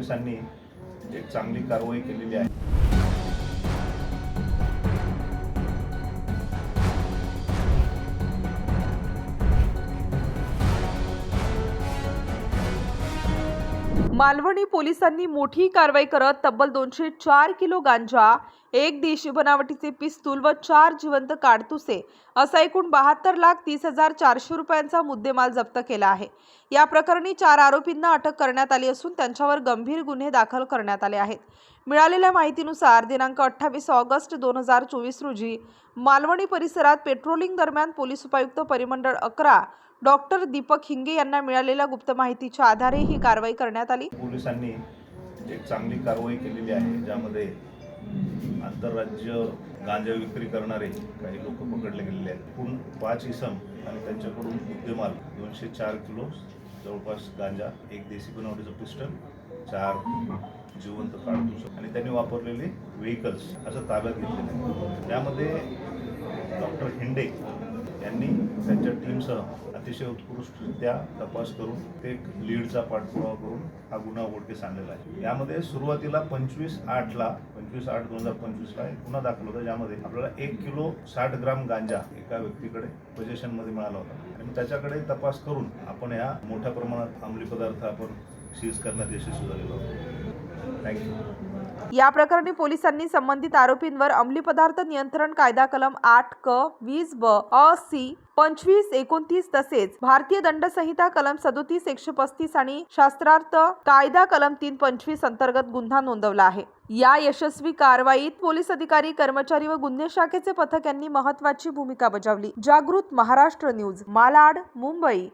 पोलिसांनी एक चांगली कारवाई केलेली आहे. मालवणी पोलिसांनी मोठी कारवाई करत तब्बल दोनशे चार किलो गांजा एक देशी बनावटीचे पिस्तूल व चार जिवंत काडतुसे असा एकूण बहात्तर लाख तीस हजार चारशे रुपयांचा मुद्देमाल जप्त केला आहे. या प्रकरणी चार आरोपींना अटक करण्यात आली असून त्यांच्यावर गंभीर गुन्हे दाखल करण्यात आले आहेत. मिळालेल्या माहितीनुसार दिनांक अठ्ठावीस ऑगस्ट दोन हजार चोवीस रोजी मालवणी परिसरात पेट्रोलिंग दरम्यान पोलीस उपायुक्त परिमंडळ अकरा डॉक्टर दीपक हिंगे यांना मिळालेल्या गुप्त माहितीच्या आधारे ही कारवाई करण्यात आली. पोलिसांनी एक चांगली कारवाई केलेली आहे ज्यामध्ये आंतरराज्य गांजा विक्री करणारे काही लोक पकडले गेलेले आहेत. एकूण पाच इसम आणि त्यांच्याकडून मुद्देमाल दोनशे चार किलो जवळपास गांजा एक देशी बनावटीचं पिस्टल चार जिवंत काळतूस आणि त्यांनी वापरलेली व्हेकल्स असं ताब्यात घेतलेलं आहे. त्यामध्ये डॉक्टर हिंडे यांनी त्यांच्या टीमसह अतिशय उत्कृष्टरित्या तपास करून ते एक लीडचा पाठपुरावा करून हा गुन्हा उघडकीस आणलेला आहे. यामध्ये सुरुवातीला पंचवीस आठला पंचवीस आठ दोन हजार पंचवीसला एक गुन्हा दाखल होता ज्यामध्ये आपल्याला एक किलो साठ ग्राम गांजा एका व्यक्तीकडे पोझिशनमध्ये मिळाला होता. आणि त्याच्याकडे तपास करून आपण या मोठ्या प्रमाणात अंमली पदार्थ आपण सीज करण्यात यशस्वी झालेलो आहोत. या प्रकरणी पोलिसांनी संबंधित आरोपींवर अंमली पदार्थ नियंत्रण कायदा कलम आठ क वीस ब अ सी पंचवीस एकोणतीस तसेच भारतीय दंड संहिता कलम सदोतीस एकशे पस्तीस आणि शास्त्रार्थ कायदा कलम तीन पंचवीस अंतर्गत गुन्हा नोंदवला आहे. या यशस्वी कारवाईत पोलीस अधिकारी कर्मचारी व गुन्हे शाखेचे पथक यांनी महत्वाची भूमिका बजावली. जागृत महाराष्ट्र न्यूज मालाड मुंबई.